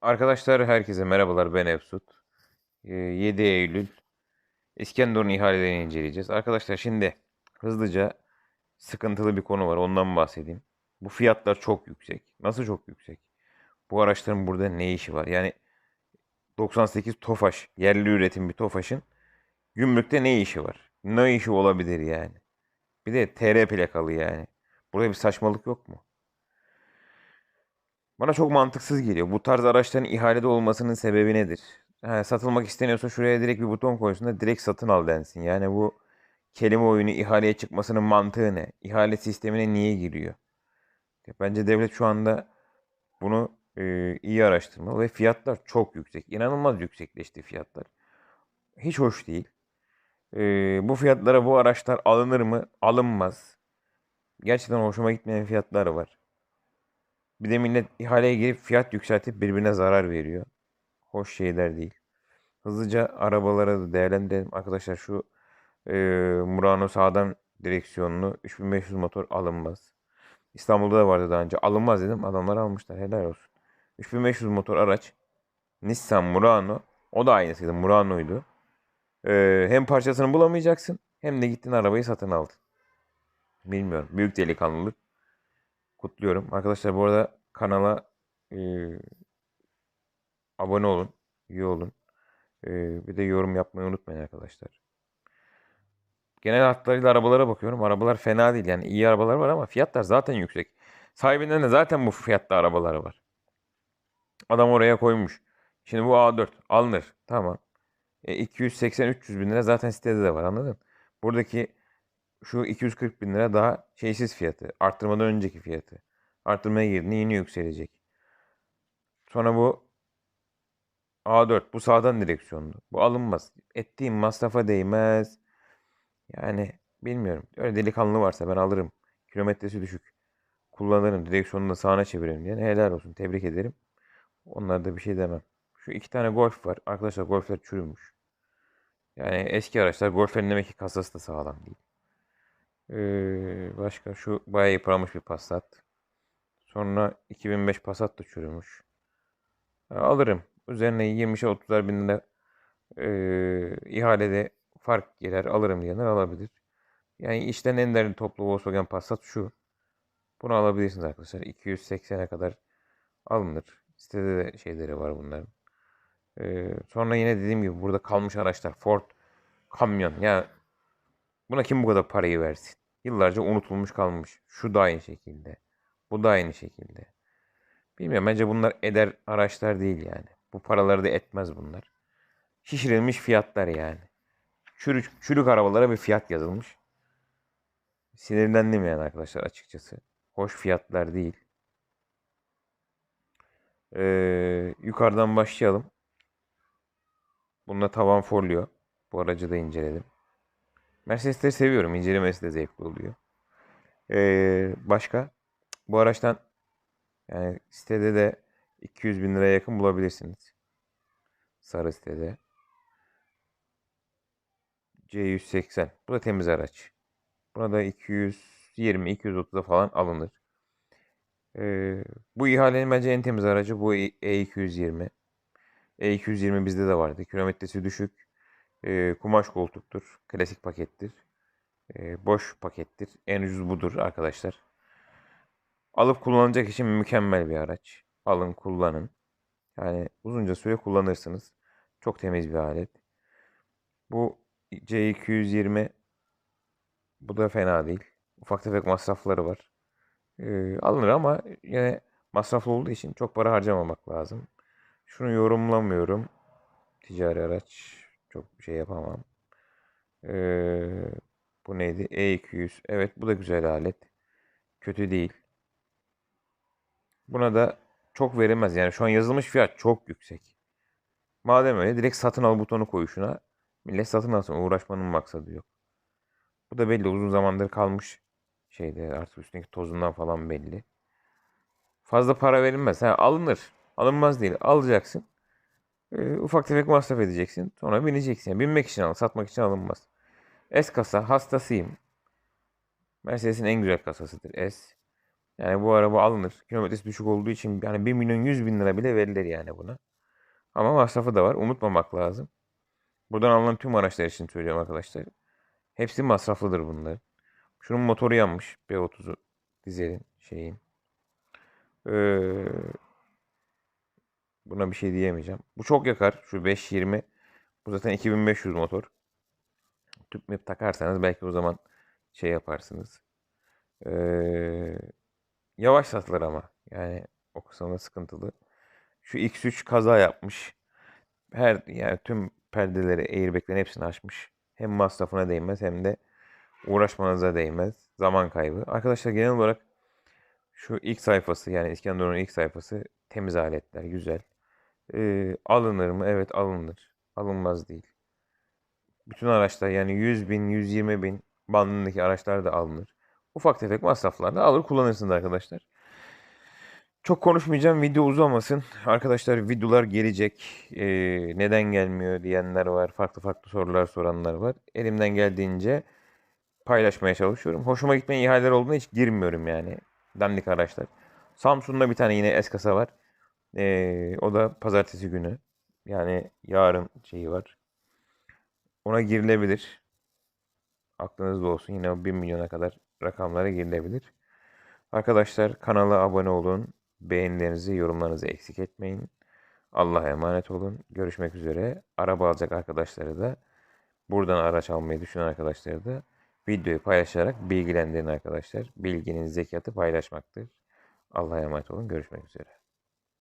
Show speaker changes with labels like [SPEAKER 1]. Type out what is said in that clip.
[SPEAKER 1] Arkadaşlar herkese merhabalar ben Efsut. Ee, 7 Eylül İskenderun ihalelerini inceleyeceğiz. Arkadaşlar şimdi hızlıca sıkıntılı bir konu var ondan bahsedeyim. Bu fiyatlar çok yüksek. Nasıl çok yüksek? Bu araçların burada ne işi var? Yani 98 Tofaş yerli üretim bir Tofaş'ın gümrükte ne işi var? Ne işi olabilir yani? Bir de TR plakalı yani. Burada bir saçmalık yok mu? Bana çok mantıksız geliyor. Bu tarz araçların ihalede olmasının sebebi nedir? Ha, satılmak isteniyorsa şuraya direkt bir buton koysun da direkt satın al densin. Yani bu kelime oyunu ihaleye çıkmasının mantığı ne? İhale sistemine niye giriyor? Bence devlet şu anda bunu e, iyi araştırmalı ve fiyatlar çok yüksek. İnanılmaz yüksekleşti fiyatlar. Hiç hoş değil. E, bu fiyatlara bu araçlar alınır mı? Alınmaz. Gerçekten hoşuma gitmeyen fiyatlar var. Bir de millet ihaleye girip fiyat yükseltip birbirine zarar veriyor. Hoş şeyler değil. Hızlıca arabalara da değerlendirelim. Arkadaşlar şu e, Murano sağdan direksiyonlu 3500 motor alınmaz. İstanbul'da da vardı daha önce. Alınmaz dedim. Adamlar almışlar. Helal olsun. 3500 motor araç. Nissan Murano. O da aynısıydı. Murano'ydu. E, hem parçasını bulamayacaksın hem de gittin arabayı satın aldın. Bilmiyorum. Büyük delikanlılık kutluyorum. Arkadaşlar bu arada kanala e, abone olun, üye olun. E, bir de yorum yapmayı unutmayın arkadaşlar. Genel hatlarıyla arabalara bakıyorum. Arabalar fena değil yani iyi arabalar var ama fiyatlar zaten yüksek. Sahibinden de zaten bu fiyatta arabaları var. Adam oraya koymuş. Şimdi bu A4 alınır. Tamam. E, 280-300 bin lira zaten sitede de var anladın? Buradaki şu 240 bin lira daha şeysiz fiyatı. Arttırmadan önceki fiyatı. Arttırmaya girdiğinde yine yükselecek. Sonra bu A4 bu sağdan direksiyonlu. Bu alınmaz. Ettiğim masrafa değmez. Yani bilmiyorum. Öyle delikanlı varsa ben alırım. Kilometresi düşük. Kullanırım. Direksiyonunu da sağına çeviririm diye. Helal olsun. Tebrik ederim. Onlarda da bir şey demem. Şu iki tane Golf var. Arkadaşlar Golf'ler çürümüş. Yani eski araçlar Golf'lerin demek ki kasası da sağlam değil. Başka şu bayağı yıpranmış bir Passat. Sonra 2005 Passat da çürümüş. Ee, alırım. Üzerine 20'şe 30'ar bin lira ee, ihalede fark girer alırım diyenler alabilir. Yani işten en değerli toplu Volkswagen Passat şu. Bunu alabilirsiniz arkadaşlar. 280'e kadar alınır. Sitede de şeyleri var bunların. Ee, sonra yine dediğim gibi burada kalmış araçlar. Ford kamyon. Yani buna kim bu kadar parayı versin? Yıllarca unutulmuş kalmış. Şu da aynı şekilde. Bu da aynı şekilde. Bilmiyorum bence bunlar eder araçlar değil yani. Bu paraları da etmez bunlar. Şişirilmiş fiyatlar yani. Çürük, çürük arabalara bir fiyat yazılmış. Sinirlendim yani arkadaşlar açıkçası. Hoş fiyatlar değil. Ee, yukarıdan başlayalım. Bunda tavan folyo. Bu aracı da inceledim. Mercedesleri seviyorum. İncelemesi de zevkli oluyor. Ee, başka? Bu araçtan yani sitede de 200 bin liraya yakın bulabilirsiniz. Sarı sitede. C180. Bu da temiz araç. Buna da 220-230'a falan alınır. Ee, bu ihalenin bence en temiz aracı bu E220. E220 bizde de vardı. Kilometresi düşük. Ee, kumaş koltuktur. Klasik pakettir. Ee, boş pakettir. En ucuz budur arkadaşlar. Alıp kullanacak için mükemmel bir araç. Alın kullanın. Yani uzunca süre kullanırsınız. Çok temiz bir alet. Bu C220 bu da fena değil. Ufak tefek masrafları var. Ee, alınır ama yine masraflı olduğu için çok para harcamamak lazım. Şunu yorumlamıyorum. Ticari araç çok şey yapamam. Ee, bu neydi? E200. Evet bu da güzel alet. Kötü değil. Buna da çok verilmez. Yani şu an yazılmış fiyat çok yüksek. Madem öyle direkt satın al butonu koy şuna. Millet satın alsın. Uğraşmanın maksadı yok. Bu da belli. Uzun zamandır kalmış şeyde artık üstündeki tozundan falan belli. Fazla para verilmez. Ha, alınır. Alınmaz değil. Alacaksın. E, ufak tefek masraf edeceksin. Sonra bineceksin. Yani binmek için al. Satmak için alınmaz. S kasa hastasıyım. Mercedes'in en güzel kasasıdır S. Yani bu araba alınır. Kilometresi düşük olduğu için yani 1 milyon 100 bin lira bile verilir yani buna. Ama masrafı da var. Unutmamak lazım. Buradan alınan tüm araçlar için söylüyorum arkadaşlar. Hepsi masraflıdır bunların. Şunun motoru yanmış. B30'u dizelin şeyin. Ee, buna bir şey diyemeyeceğim. Bu çok yakar. Şu 520. Bu zaten 2500 motor. Tüp müp takarsanız belki o zaman şey yaparsınız. Ee, yavaş satılır ama. Yani o kısımda sıkıntılı. Şu X3 kaza yapmış. Her yani tüm perdeleri, airbag'lerin hepsini açmış. Hem masrafına değmez hem de uğraşmanıza değmez. Zaman kaybı. Arkadaşlar genel olarak şu ilk sayfası yani İskenderun'un ilk sayfası temiz aletler, güzel. Ee, alınır mı? Evet alınır. Alınmaz değil. Bütün araçlar yani 100 bin, 120 bin bandındaki araçlar da alınır. Ufak tefek masraflarla alır kullanırsınız arkadaşlar. Çok konuşmayacağım video uzamasın. Arkadaşlar videolar gelecek. Ee, neden gelmiyor diyenler var. Farklı farklı sorular soranlar var. Elimden geldiğince paylaşmaya çalışıyorum. Hoşuma gitmeyen ihaleler olduğunda hiç girmiyorum yani. Dandik araçlar. Samsun'da bir tane yine S kasa var. Ee, o da pazartesi günü. Yani yarın şeyi var. Ona girilebilir. Aklınızda olsun. Yine o 1 milyona kadar rakamlara girilebilir. Arkadaşlar kanala abone olun. Beğenilerinizi, yorumlarınızı eksik etmeyin. Allah'a emanet olun. Görüşmek üzere. Araba alacak arkadaşları da buradan araç almayı düşünen arkadaşları da videoyu paylaşarak bilgilendirin arkadaşlar. Bilginin zekatı paylaşmaktır. Allah'a emanet olun. Görüşmek üzere.